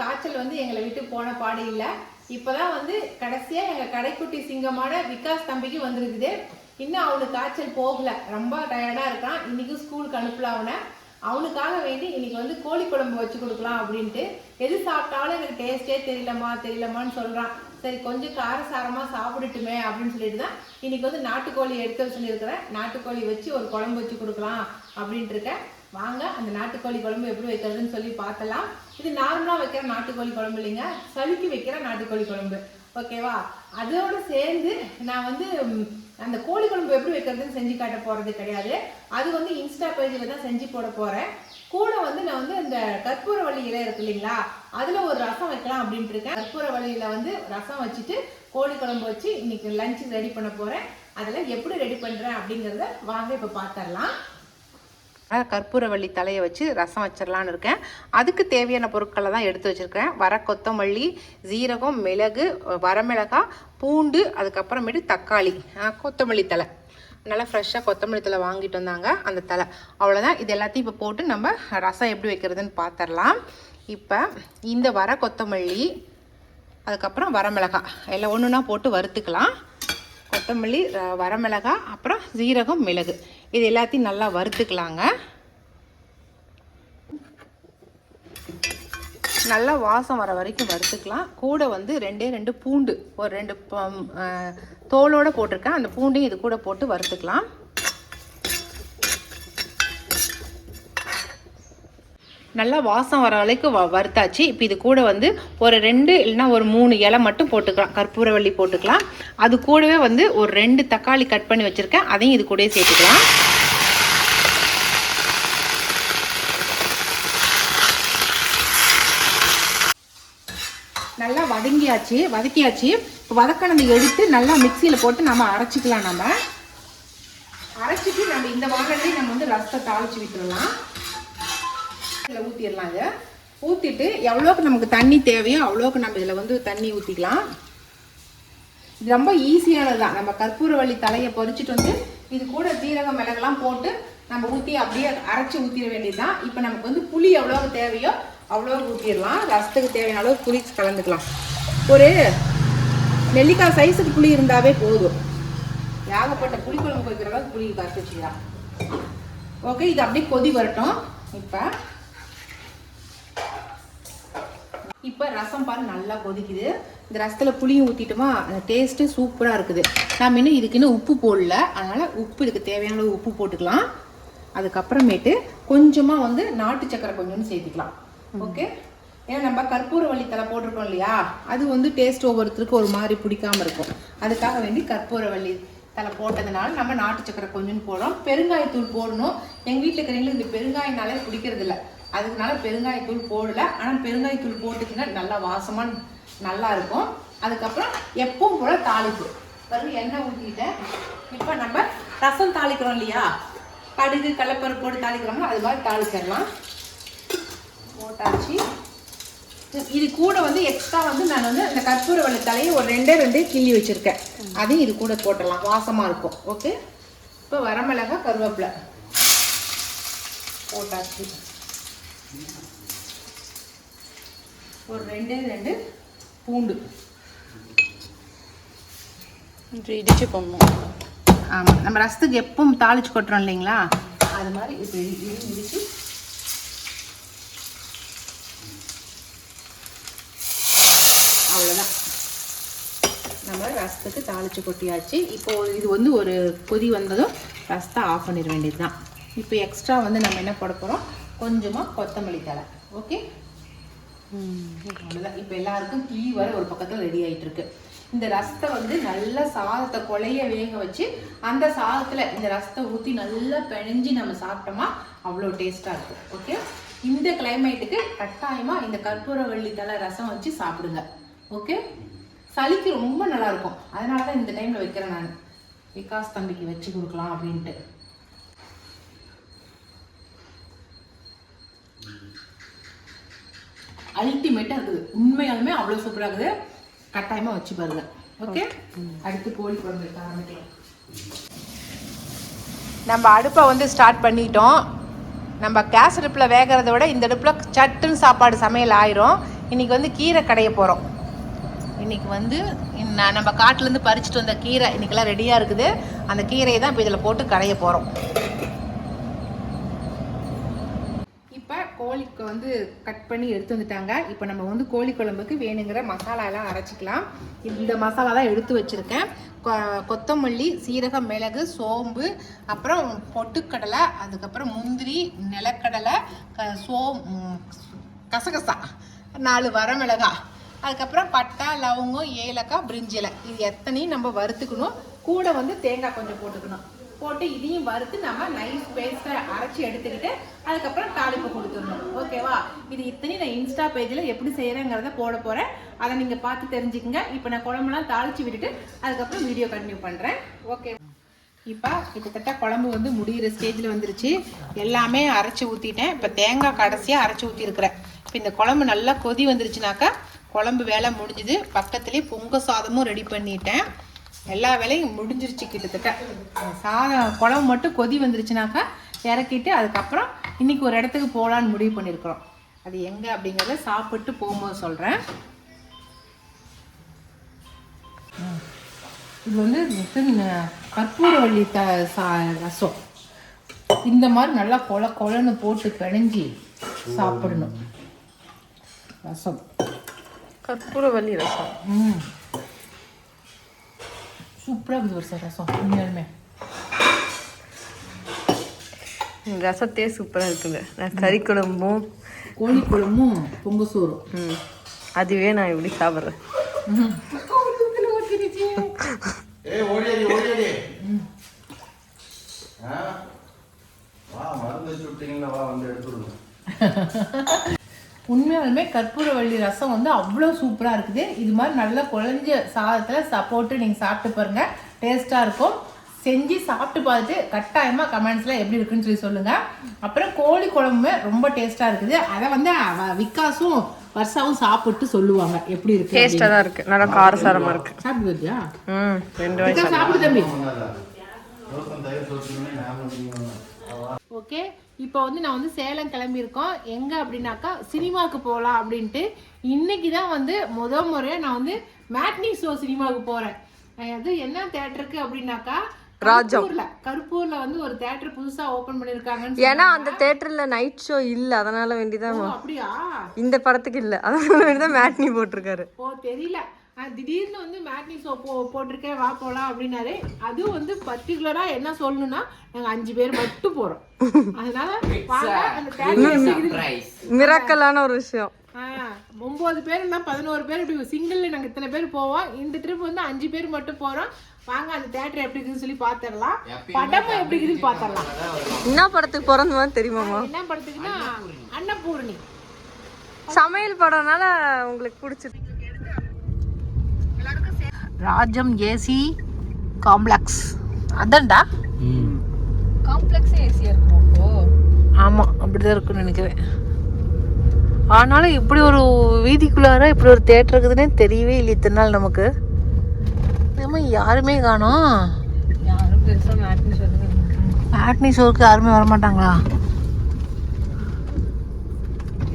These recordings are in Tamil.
காய்ச்சல் வந்து எங்களை விட்டு போன பாடு இல்லை. இப்போதான் வந்து கடைசியாக எங்கள் கடைக்குட்டி சிங்கமான விகாஸ் தம்பிக்கு வந்திருக்குது. இன்னும் அவனுக்கு காய்ச்சல் போகல. ரொம்ப டயர்டாக இருக்கான். இன்றைக்கும் ஸ்கூலுக்கு அனுப்பல அவனை. அவனுக்காக வேண்டி இன்னைக்கு வந்து கோழி குழம்பு வச்சு கொடுக்கலாம் அப்படின்ட்டு எது சாப்பிட்டாலும் எனக்கு டேஸ்டே தெரியலம்மா தெரியலம்மான்னு சொல்கிறான் சரி கொஞ்சம் காரசாரமாக சாப்பிடட்டுமே அப்படின்னு சொல்லிட்டு தான் இன்னைக்கு வந்து நாட்டுக்கோழி எடுத்து வச்சுருக்கிறேன் நாட்டுக்கோழி வச்சு ஒரு குழம்பு வச்சு கொடுக்கலாம் அப்படின்ட்டு இருக்கேன். வாங்க அந்த நாட்டுக்கோழி குழம்பு எப்படி வைக்கிறதுன்னு சொல்லி பார்த்தலாம். இது நார்மலாக வைக்கிற நாட்டுக்கோழி குழம்பு இல்லைங்க. சலுக்கி வைக்கிற நாட்டுக்கோழி குழம்பு. ஓகேவா அதோட சேர்ந்து நான் வந்து அந்த கோழி குழம்பு எப்படி வைக்கிறதுன்னு செஞ்சு காட்ட போகிறது கிடையாது. அது வந்து இன்ஸ்டா பேஜில் தான் செஞ்சு போட போகிறேன் கூட வந்து நான் வந்து இந்த கற்பூரவள்ளி இலை இருக்கு இல்லைங்களா அதில் ஒரு ரசம் வைக்கலாம் அப்படின்ட்டு இருக்கேன். கற்பூரவள்ளியில் வந்து ரசம் வச்சுட்டு கோழி குழம்பு வச்சு இன்னைக்கு லஞ்ச் ரெடி பண்ண போகிறேன் அதில் எப்படி ரெடி பண்ணுறேன் அப்படிங்கிறத வாங்க இப்போ பார்த்துடலாம். கற்பூரவள்ளி தலையை வச்சு ரசம் வச்சிடலான்னு இருக்கேன். அதுக்கு தேவையான பொருட்களை தான் எடுத்து வச்சுருக்கேன். வர கொத்தமல்லி ஜீரகம் மிளகு வரமிளகாய் பூண்டு அதுக்கப்புறமேட்டு தக்காளி கொத்தமல்லி தலை நல்லா ஃப்ரெஷ்ஷாக கொத்தமல்லி தலை வாங்கிட்டு வந்தாங்க அந்த தலை அவ்வளோதான் இது எல்லாத்தையும் இப்போ போட்டு நம்ம ரசம் எப்படி வைக்கிறதுன்னு பார்த்துடலாம் இப்போ இந்த வர கொத்தமல்லி அதுக்கப்புறம் வரமிளகாய் எல்லாம் ஒன்றுனா போட்டு வறுத்துக்கலாம். கொத்தமல்லி ர- வரமிளகாய் அப்புறம் ஜீரகம் மிளகு. இது எல்லாத்தையும் நல்லா வறுத்துக்கலாங்க. நல்லா வாசம் வர வரைக்கும் வறுத்துக்கலாம். கூட வந்து ரெண்டே ரெண்டு பூண்டு ஒரு ரெண்டு பம்- போட்டிருக்கேன். அந்த பூண்டையும் இது கூட போட்டு வறுத்துக்கலாம். நல்லா வாசம் வர வரைக்கும் வ வறுத்தாச்சு. இப்போ இது கூட வந்து ஒரு ரெண்டு இல்லைன்னா ஒரு மூணு இலை மட்டும் போட்டுக்கலாம். கற்பூரவள்ளி போட்டுக்கலாம். அது கூடவே வந்து ஒரு ரெண்டு தக்காளி கட் பண்ணி வச்சுருக்கேன். அதையும் இது கூடயே சேர்த்துக்கலாம். நல்லா வதங்கியாச்சு. வதக்கியாச்சு. இப்போ வதக்கினதை எடுத்து நல்லா மிக்சியில் போட்டு நம்ம அரைச்சிக்கலாம் நம்ம. அரைச்சிட்டு நம்ம இந்த வாரத்தையும் நம்ம வந்து ரசத்தை தாளிச்சு விட்டுடலாம் இதில் ஊற்றிடலாம் இதை ஊற்றிட்டு எவ்வளோக்கு நமக்கு தண்ணி தேவையோ அவ்வளோக்கு நம்ம இதில் வந்து தண்ணி ஊற்றிக்கலாம் இது ரொம்ப ஈஸியானது தான். நம்ம கற்பூரவள்ளி தலையை பறிச்சுட்டு வந்து இது கூட ஜீரகம் மிளகெல்லாம் போட்டு நம்ம ஊற்றி அப்படியே அரைச்சி ஊற்றிட வேண்டியது தான் இப்போ நமக்கு வந்து புளி எவ்வளோ தேவையோ அவ்வளோக்கு ஊற்றிடலாம் ரசத்துக்கு தேவையான அளவு புளி கலந்துக்கலாம். ஒரு நெல்லிக்காய் சைஸுக்கு புளி இருந்தாவே போதும். ஏகப்பட்ட புளி குழம்பு வைக்கிற அளவுக்கு புளி கரைச்சி வச்சுக்கலாம். ஓகே இது அப்படியே கொதி வரட்டும். இப்போ இப்போ ரசம் பாரு நல்லா கொதிக்குது. இந்த ரசத்தில் புளியும் ஊற்றிட்டோமா அந்த டேஸ்ட்டு சூப்பராக இருக்குது. நம்ம இன்னும் இதுக்கு இன்னும் உப்பு போடல. அதனால் உப்பு இதுக்கு தேவையான அளவு உப்பு போட்டுக்கலாம். அதுக்கப்புறமேட்டு கொஞ்சமாக வந்து நாட்டு சக்கரை கொஞ்சோண்டு சேர்த்துக்கலாம். ஓகே ஏன்னா நம்ம கற்பூரவள்ளி தலை போட்டிருக்கோம் இல்லையா? அது வந்து டேஸ்ட் ஒவ்வொருத்தருக்கு ஒரு மாதிரி பிடிக்காம இருக்கும். அதுக்காக வேண்டி கற்பூரவள்ளி தலை போட்டதுனால நம்ம நாட்டு சக்கரை கொஞ்சோண்டு போடுறோம். பெருங்காயத்தூள் போடணும். எங்கள் வீட்டில் இருக்கிறவங்களுக்கு இந்த பெருங்காயனாலே பிடிக்கிறது இல்ல அதுக்குனால பெருங்காயத்தூள் போடல. ஆனால் பெருங்காயத்தூள் போட்டுச்சுன்னா நல்லா வாசமாக நல்லா இருக்கும். அதுக்கப்புறம் எப்பவும் போல தாளிப்பு. பிறகு எண்ணெய் ஊற்றிட்டேன் இப்போ நம்ம ரசம் தாளிக்கிறோம் இல்லையா? கடுகு கடலப்பருப்பு போட்டு தாளிக்கிறோமோ அது மாதிரி தாளிச்சிடலாம். போட்டாச்சு. இது கூட வந்து எக்ஸ்ட்ரா வந்து நான் வந்து அந்த கற்பூரவள்ளி தலையை ஒரு ரெண்டே ரெண்டு கிள்ளி வச்சுருக்கேன். அதையும் இது கூட போட்டலாம் வாசமாக இருக்கும். ஓகே இப்போ வரமிளகா கருவேப்பிலை. போட்டாச்சு. ஒரு ரெண்டே ரெண்டு பூண்டு. இடிச்சு போடணும். ஆமாம் நம்ம ரசத்துக்கு எப்பவும் தாளிச்சு கொட்டுறோம் இல்லைங்களா? அது மாதிரி இப்போ இது இடிச்சு. அவ்வளோதான் நம்ம ரசத்துக்கு தாளிச்சு கொட்டியாச்சு. இப்போ இது வந்து ஒரு கொதி வந்ததும் ரசத்தை ஆஃப் பண்ணிட வேண்டியது தான் இப்போ எக்ஸ்ட்ரா வந்து நம்ம என்ன போட போகிறோம் கொஞ்சமாக கொத்தமல்லி தழை. ஓகே அவ்வளோதான் இப்போ எல்லாருக்கும் டீ வர ஒரு பக்கத்தில் ரெடி ஆயிட்டு இருக்கு இந்த ரசத்தை வந்து நல்லா சாதத்தை கொலைய வேக வச்சு அந்த சாதத்தில் இந்த ரசத்தை ஊற்றி நல்லா பிணைஞ்சு நம்ம சாப்பிட்டோமா அவ்வளோ டேஸ்ட்டாக இருக்கும். ஓகே இந்த கிளைமேட்டுக்கு கட்டாயமாக இந்த கற்பூரவள்ளி தலை ரசம் வச்சு சாப்பிடுங்க. ஓகே சளிக்கு ரொம்ப நல்லா இருக்கும். அதனால தான் இந்த டைமில் வைக்கிறேன் நான். விகாஸ் தம்பிக்கு வச்சு கொடுக்கலாம் அப்படின்ட்டு. அல்டிமேட்டாக இருக்குது உண்மையாலுமே அவ்வளோ சூப்பராக இருக்குது கட்டாயமாக வச்சு பாருங்க. ஓகே அடுத்து கோழி குழம்பு ஆரம்பிக்கலாம். நம்ம அடுப்பை வந்து ஸ்டார்ட் பண்ணிட்டோம். நம்ம கேஸ் அடுப்பில் வேகிறத விட இந்த அடுப்பில் சட்டுன்னு சாப்பாடு சமையல் ஆயிரும். இன்னைக்கு வந்து கீரை கடைய போகிறோம் இன்னைக்கு வந்து நான் நம்ம காட்டிலேருந்து பறிச்சுட்டு வந்த கீரை இன்னைக்கெல்லாம் ரெடியாக இருக்குது. அந்த கீரையை தான் இப்போ இதில் போட்டு கடைய போகிறோம் இப்போ கோழிக்கு வந்து கட் பண்ணி எடுத்து வந்துட்டாங்க. இப்போ நம்ம வந்து கோழி குழம்புக்கு வேணுங்கிற மசாலாலாம் அரைச்சிக்கலாம். இந்த மசாலா தான் எடுத்து வச்சுருக்கேன். கொ- கொத்தமல்லி சீரகம் மிளகு சோம்பு அப்புறம் பொட்டுக்கடலை அதுக்கப்புறம் முந்திரி நிலக்கடலை க- சோம் கசகசா நாலு வரமிளகா அதுக்கப்புறம் பட்டை லவங்கம் ஏலக்காய் பிரிஞ்சிலை. இது எத்தனையும் நம்ம வறுத்துக்கணும். கூட வந்து தேங்காய் கொஞ்சம் போட்டுக்கணும். போட்டு இதையும் வறுத்து நம்ம நைஸ் பேஸ்ட்டை அரைச்சி எடுத்துக்கிட்டு அதுக்கப்புறம் தாளிப்பு கொடுத்துடணும். ஓகேவா இது இத்தனையும் நான் இன்ஸ்டா பேஜில் எப்படி செய்கிறேங்கிறத போட போகிறேன் அதை நீங்கள் பார்த்து தெரிஞ்சுக்கங்க. இப்போ நான் குழம்புலாம் தாளித்து விட்டுட்டு அதுக்கப்புறம் வீடியோ கண்டினியூ பண்ணுறேன் ஓகே இப்போ கிட்டத்தட்ட குழம்பு வந்து முடிகிற ஸ்டேஜில் வந்துருச்சு. எல்லாமே அரைச்சி ஊற்றிட்டேன் இப்போ தேங்காய் கடைசியாக அரைச்சி ஊற்றிருக்கிறேன் இப்போ இந்த குழம்பு நல்லா கொதி வந்துருச்சுனாக்கா குழம்பு வேலை முடிஞ்சுது. பக்கத்துலேயே பொங்க சாதமும் ரெடி பண்ணிட்டேன். எல்லா வேலையும் முடிஞ்சிருச்சு கிட்டத்தட்ட. சாதம் குழம்பு மட்டும் கொதி வந்துருச்சுனாக்கா இறக்கிட்டு அதுக்கப்புறம் இன்னைக்கு ஒரு இடத்துக்கு போகலான்னு முடிவு பண்ணியிருக்கிறோம் அது எங்கே அப்படிங்கிறத சாப்பிட்டு போகும்போது சொல்கிறேன் இது வந்து கற்பூரவள்ளி த சா ரசம். இந்த மாதிரி நல்லா கொல கொலன்னு போட்டு பிணைஞ்சி சாப்பிடணும். ரசம். கற்பூரவல்லி ரசம். ம். சூப்பராக இருக்குது ஒரு சார் ரசம் உண்மையாலுமே ரசத்தே சூப்பராக இருக்குங்க நான் கறி குழம்பும் கோழி குழம்பும் பொங்க சோறும் ம், அதுவே நான் எப்படி சாப்பிட்றேன் வா வந்து எடுத்துடுங்க உண்மையாலுமே கற்பூரவள்ளி ரசம் வந்து அவ்வளோ சூப்பராக இருக்குது. இது மாதிரி நல்லா குழஞ்ச சாதத்தில் சா போட்டு நீங்கள் சாப்பிட்டு பாருங்க. டேஸ்ட்டாக இருக்கும். செஞ்சு சாப்பிட்டு பார்த்துட்டு கட்டாயமாக கமெண்ட்ஸில் எப்படி இருக்குன்னு சொல்லி சொல்லுங்கள் அப்புறம் கோழி குழம்புமே ரொம்ப டேஸ்ட்டாக இருக்குது. அதை வந்து விகாஸும் வர்ஷாவும் சாப்பிட்டு சொல்லுவாங்க. எப்படி இருக்கு டேஸ்ட்டாக தான் இருக்கு. நல்லா காரசாரமாக இருக்கு. சாப்பிட்டு? ம் ரெண்டு வயசு விகாஸ் சாப்பிடு தம்பி. ஓகே. இப்போ வந்து நான் வந்து சேலம் கிளம்பியிருக்கோம். எங்கே அப்படின்னாக்கா சினிமாவுக்கு போகலாம் அப்படின்ட்டு இன்னைக்கு தான் வந்து முத முறையாக நான் வந்து மேட்னி ஷோ சினிமாவுக்கு போகிறேன் அது என்ன தேட்டருக்கு அப்படின்னாக்கா கருப்பூர்ல கருப்பூர்ல வந்து ஒரு தேட்டர் புதுசா ஓபன் பண்ணிருக்காங்கன்னு ஏன்னா அந்த தேட்டரில் நைட் ஷோ இல்லை அதனால வேண்டிதான் அப்படியா? இந்த படத்துக்கு இல்லை. அதனால வேண்டிதான் மேட்னி போட்டிருக்காரு. ஓ தெரியல. திடீர்னு வந்து மேட்னி ஷோ போ போட்டிருக்கேன் வா போலாம் அப்படின்னாரு. அதுவும் வந்து பர்டிகுலரா என்ன சொல்லணும்னா நாங்க அஞ்சு பேர் மட்டும் போறோம். அதனால வாங்க அந்த தேட்டர் மிராக்கலான ஒரு விஷயம். ஒன்பது பேர் இல்லை பதினோரு பேர் இப்படி சிங்கிள் நாங்கள் இத்தனை பேர் போவோம். இந்த ட்ரிப் வந்து அஞ்சு பேர் மட்டும் போகிறோம் வாங்க அந்த தேட்டர் எப்படி இருக்குதுன்னு சொல்லி பார்த்துடலாம் படமும் எப்படி இருக்குதுன்னு பார்த்துடலாம் என்ன படத்துக்கு பிறந்தவன் தெரியுமாமா என்ன படத்துக்குன்னா அன்னபூர்ணி. சமையல் படம்னால உங்களுக்கு பிடிச்சிருக்கு. ராஜம் ஏசி காம்ப்ளெக்ஸ் அதான்டா? காம்ப்ளெக்ஸே ஏசியாக இருக்கும் ஆமாம் அப்படிதான் இருக்குன்னு நினைக்கிறேன். ஆனாலும் இப்படி ஒரு வீதிக்குள்ளார இப்படி ஒரு தேட்டர் இருக்குதுன்னே தெரியவே இல்லை இத்தனை நாள் நமக்கு. நம்ம யாருமே காணோம். யாரும் பெருசாக மேட்னி சொல்லுங்க மேட்னி ஷோருக்கு யாருமே வரமாட்டாங்களா?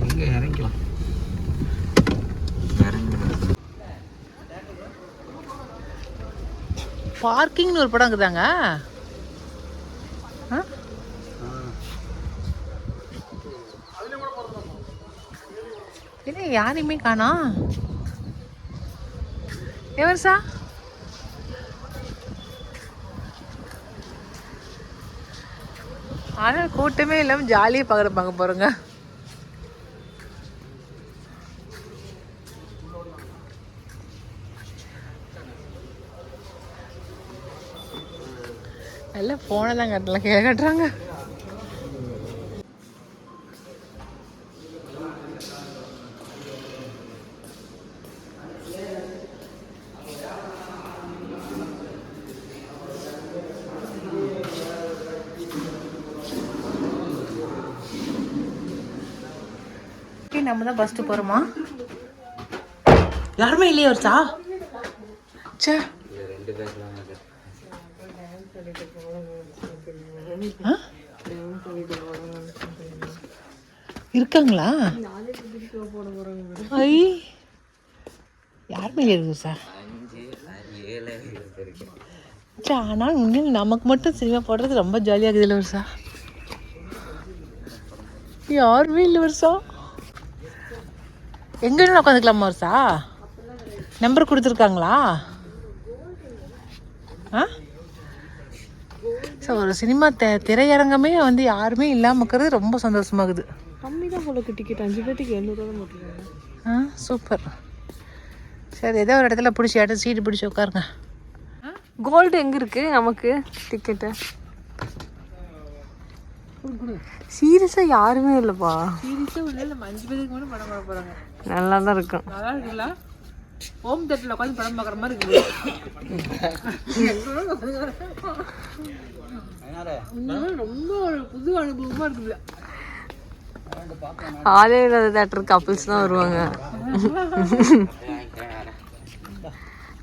எங்க இறங்கிக்கலாம். பார்க்கிங்னு ஒரு படம் இருக்குதாங்க? ஆ? என்ன யாரையுமே எவர் சா ஆனால் கூட்டமே இல்லாமல் ஜாலியாக பார்க்குற பார்க்க போகிறோங்க எல்லாம் ஃபோனை தான் கட்டலாம் கே கட்டுறாங்க. நம்ம தான் ஃபஸ்ட்டு போகிறோமா யாருமே இல்லையே ஒருத்தா? சே? இருக்காங்களா? ஐ. யார் மேலே இருக்கு சார் ஆனால் உண்மையில் நமக்கு மட்டும் சினிமா போடுறது ரொம்ப ஜாலியாக இருக்குது இல்லை சார் யாருமே இல்லை வருஷா எங்க உட்காந்துக்கலாமா வருஷா நம்பர் கொடுத்துருக்காங்களா? ஆ? ஸோ ஒரு சினிமா தெ திரையரங்கமே வந்து யாருமே இல்லாமல் இருக்கிறது ரொம்ப சந்தோஷமாகுது. கம்மி தான் போல டிக்கெட் அஞ்சு பேர்த்துக்கு எழுநூறுவா போட்டுருக்காங்க. ஆ சூப்பர் சரி ஏதோ ஒரு இடத்துல பிடிச்சி இடம் சீட்டு பிடிச்சி உட்காருங்க. கோல்டு எங்க இருக்கு நமக்கு? டிக்கெட்டு சீரியஸா யாருமே இல்லப்பா. சீரியஸாக உள்ள நம்ம அஞ்சு பேருக்கு மட்டும் படம் பார்க்க போகிறாங்க நல்லா தான் இருக்கும். நல்லா இருக்குல்ல? ஹோம் தேட்டரில் உட்காந்து படம் பார்க்குற மாதிரி இருக்குது. ரொம்ப ஒரு புது அனுபவமாக இருக்குது தேட்டர் கப்பிள்ஸ் தான் வருவாங்க.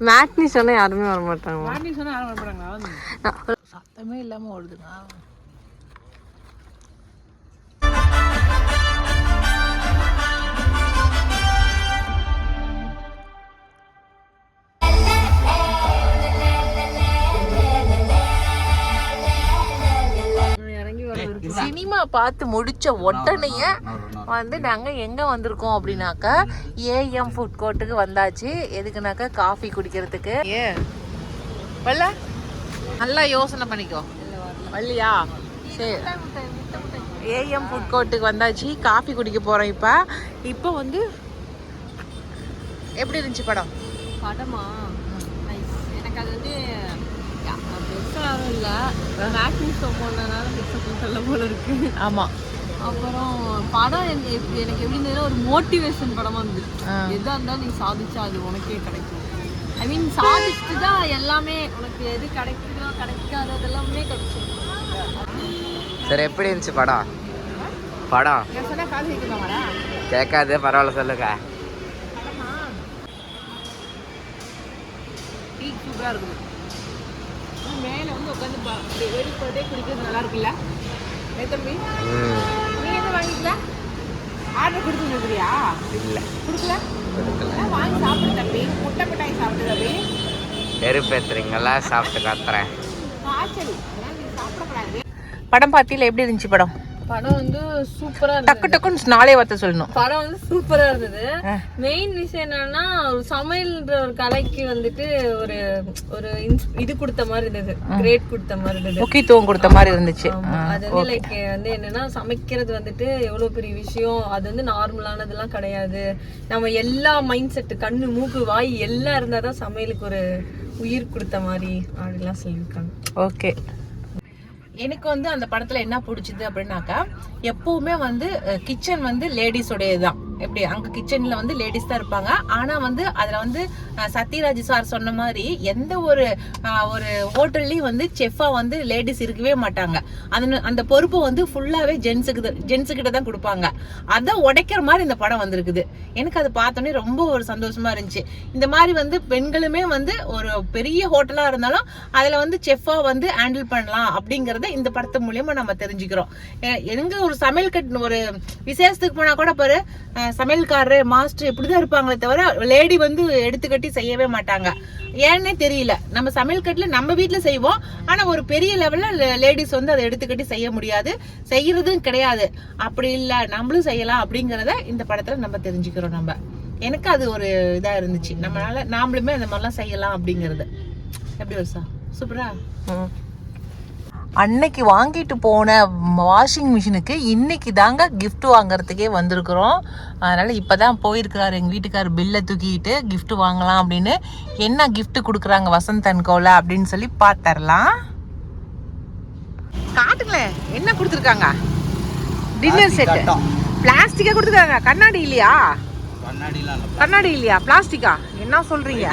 மேட்னி சொன்னா யாருமே வர மாட்டாங்க சொன்னால் சத்தமே இல்லாமல் ஓடுதுங்க பார்த்து முடிச்ச உடனேயே வந்து நாங்கள் எங்கே வந்திருக்கோம் அப்படின்னாக்கா ஏஎம் ஃபுட் கோர்ட்டுக்கு வந்தாச்சு. எதுக்குனாக்கா காஃபி குடிக்கிறதுக்கு. ஏ வரல நல்லா யோசனை பண்ணிக்கோ. வரலையா சரி ஏஎம் ஃபுட் கோர்ட்டுக்கு வந்தாச்சு. காஃபி குடிக்க போகிறோம் இப்போ. இப்போ வந்து எப்படி இருந்துச்சு படம்? படமா? நைஸ் எனக்கு அது வந்து யாரும் இல்லை மேட்னி ஷோ போனதுனால பெருசாக சொல்ல போல இருக்கு. ஆமாம் அப்புறம் படம் எனக்கு எனக்கு எப்படி இருந்ததுன்னா ஒரு மோட்டிவேஷன் படமா இருந்தது. எதா இருந்தாலும் நீ சாதிச்சா அது உனக்கே கிடைக்கும். ஐ மீன் சாதிச்சுட்டு தான் எல்லாமே உனக்கு எது கிடைக்குதோ கிடைக்காதது எல்லாமே கிடைச்சிடும் சரி எப்படி இருந்துச்சு படம்? படம்? கேட்காது பரவாயில்ல சொல்லுங்க. சூப்பராக இருக்குது. மேலே வந்து உட்காந்து வெளிப்படே குடிக்கிறது நல்லா இருக்குல்ல ஏ தம்பி ம். நீ வாங்கிக்கல? ஆர்டர் கொடுத்து கொடுக்குறியா? இல்லை. கொடுக்கல? வாங்கி சாப்பிடு தம்பி. முட்டை மிட்டாய் சாப்பிடு தம்பி. வெறுப்பேத்துறீங்களா சாப்பிட்டு காத்துறேன். காய்ச்சல். சாப்பிடக்கூடாது. படம் பார்த்தியில எப்படி இருந்துச்சு படம்? படம் வந்து சூப்பரா இருந்தது. டக்கு டக்குன்னு நாளே வார்த்தை சொல்லணும். படம் வந்து சூப்பரா இருந்தது. மெயின் விஷயம் என்னன்னா ஒரு சமையல்ன்ற ஒரு கலைக்கு வந்துட்டு ஒரு ஒரு இது கொடுத்த மாதிரி இருந்தது. கிரேட் கொடுத்த மாதிரி இருந்தது. முக்கியத்துவம் கொடுத்த மாதிரி இருந்துச்சு. அது வந்து லைக் வந்து என்னன்னா சமைக்கிறது வந்துட்டு எவ்வளவு பெரிய விஷயம். அது வந்து நார்மலானதெல்லாம் கிடையாது. நம்ம எல்லா மைண்ட் செட் கண்ணு மூக்கு வாய் எல்லாம் இருந்தாதான் சமையலுக்கு ஒரு உயிர் கொடுத்த மாதிரி அப்படிலாம் சொல்லியிருக்காங்க. ஓகே எனக்கு வந்து அந்த படத்தில் என்ன பிடிச்சிது அப்படின்னாக்கா எப்பவுமே வந்து கிச்சன் வந்து லேடிஸோடையது தான் எப்படி அங்க கிச்சன்ல வந்து லேடிஸ் தான் இருப்பாங்க. ஆனா வந்து அதுல வந்து சத்யராஜ் சார் சொன்ன மாதிரி எந்த ஒரு ஒரு ஹோட்டல்லையும் வந்து செஃபா வந்து லேடிஸ் இருக்கவே மாட்டாங்க. அந்த அந்த பொறுப்பு வந்து ஃபுல்லாவே ஜென்ஸுக்கு ஜென்ஸு கிட்ட தான் கொடுப்பாங்க. அதை உடைக்கிற மாதிரி இந்த படம் வந்திருக்குது. எனக்கு அதை பார்த்தோன்னே ரொம்ப ஒரு சந்தோஷமா இருந்துச்சு. இந்த மாதிரி வந்து பெண்களுமே வந்து ஒரு பெரிய ஹோட்டலா இருந்தாலும் அதுல வந்து செஃபா வந்து ஹேண்டில் பண்ணலாம் அப்படிங்கறத இந்த படத்து மூலியமா நம்ம தெரிஞ்சுக்கிறோம். எங்கே எங்க ஒரு சமையல் கட் ஒரு விசேஷத்துக்கு போனா கூட பாரு சமையல்காரரு மாஸ்டர் இப்படிதான் இருப்பாங்களே தவிர லேடி வந்து எடுத்துக்கட்டி செய்யவே மாட்டாங்க. ஏன்னே தெரியல. நம்ம சமையல் கட்டில் நம்ம வீட்டில் செய்வோம். ஆனால் ஒரு பெரிய லெவலில் லேடிஸ் வந்து அதை எடுத்துக்கட்டி செய்ய முடியாது. செய்யறதும் கிடையாது. அப்படி இல்லை நம்மளும் செய்யலாம் அப்படிங்கிறத இந்த படத்தில் நம்ம தெரிஞ்சுக்கிறோம் நம்ம. எனக்கு அது ஒரு இதாக இருந்துச்சு. நம்மளால நாமளுமே அந்த மாதிரிலாம் செய்யலாம் அப்படிங்கிறது. எப்படி வருஷா? சூப்பரா? அன்னைக்கு வாங்கிட்டு போன வாஷிங் மிஷினுக்கு இன்னைக்கு தாங்க gift வாங்குறதுக்கே வந்திருக்கிறோம். அதனால இப்பதான் போயிருக்கிறாரு எங்க வீட்டுக்கார் பில்லை தூக்கிட்டு gift வாங்கலாம் அப்படின்னு. என்ன gift கொடுக்குறாங்க வசந்த் அன்கோல அப்படின்னு சொல்லி பார்த்தரலாம் காட்டுங்களேன் என்ன கொடுத்துருக்காங்க? டின்னர் செட் பிளாஸ்டிக்கா கொடுத்துருக்காங்க. கண்ணாடி இல்லையா? கண்ணாடி இல்லையா? பிளாஸ்டிக்கா என்ன சொல்றீங்க?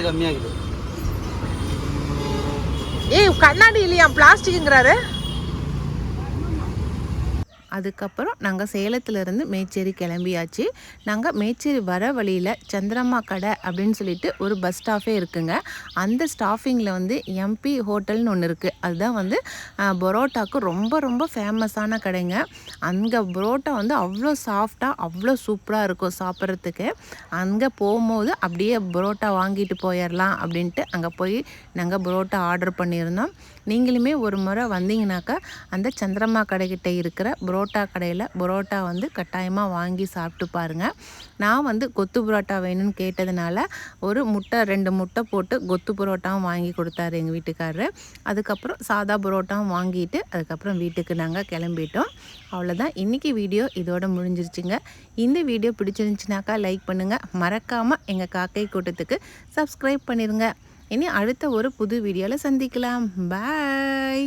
ஏய் கண்ணாடி இல்லையா பிளாஸ்டிக்ங்கிறாரு அதுக்கப்புறம் நாங்கள் சேலத்துலேருந்து மேச்சேரி கிளம்பியாச்சு. நாங்கள் மேச்சேரி வர வழியில் சந்திரம்மா கடை அப்படின்னு சொல்லிட்டு ஒரு பஸ் ஸ்டாஃபே இருக்குங்க. அந்த ஸ்டாஃபிங்கில் வந்து எம்பி ஹோட்டல்னு ஒன்று இருக்குது அதுதான் வந்து பரோட்டாவுக்கு பரோட்டாக்கு ரொம்ப ரொம்ப ஃபேமஸான கடைங்க. அங்கே பரோட்டா வந்து அவ்வளோ சாஃப்டாக அவ்வளோ சூப்பராக இருக்கும் சாப்பிட்றதுக்கு. அங்கே போகும்போது அப்படியே பரோட்டா வாங்கிட்டு போயிடலாம் அப்படின்ட்டு அங்கே போய் நாங்கள் பரோட்டா ஆர்டர் பண்ணியிருந்தோம். நீங்களுமே ஒரு முறை வந்தீங்கனாக்கா அந்த சந்திரம்மா கடைக்கிட்ட இருக்கிற பரோட்டா கடையில் பரோட்டா வந்து கட்டாயமாக வாங்கி சாப்பிட்டு பாருங்கள் நான் வந்து கொத்து பரோட்டா வேணும்னு கேட்டதுனால ஒரு முட்டை ரெண்டு முட்டை போட்டு கொத்து பரோட்டாவும் வாங்கி கொடுத்தாரு எங்கள் வீட்டுக்காரரு. அதுக்கப்புறம் சாதா பரோட்டாவும் வாங்கிட்டு அதுக்கப்புறம் வீட்டுக்கு நாங்கள் கிளம்பிட்டோம். அவ்வளோதான் இன்றைக்கி வீடியோ இதோட முடிஞ்சிருச்சுங்க. இந்த வீடியோ பிடிச்சிருந்துச்சுனாக்கா லைக் பண்ணுங்கள் மறக்காமல் எங்கள் காக்கை கூட்டத்துக்கு சப்ஸ்கிரைப் பண்ணிடுங்க இனி அடுத்த ஒரு புது வீடியோவில் சந்திக்கலாம். பாய்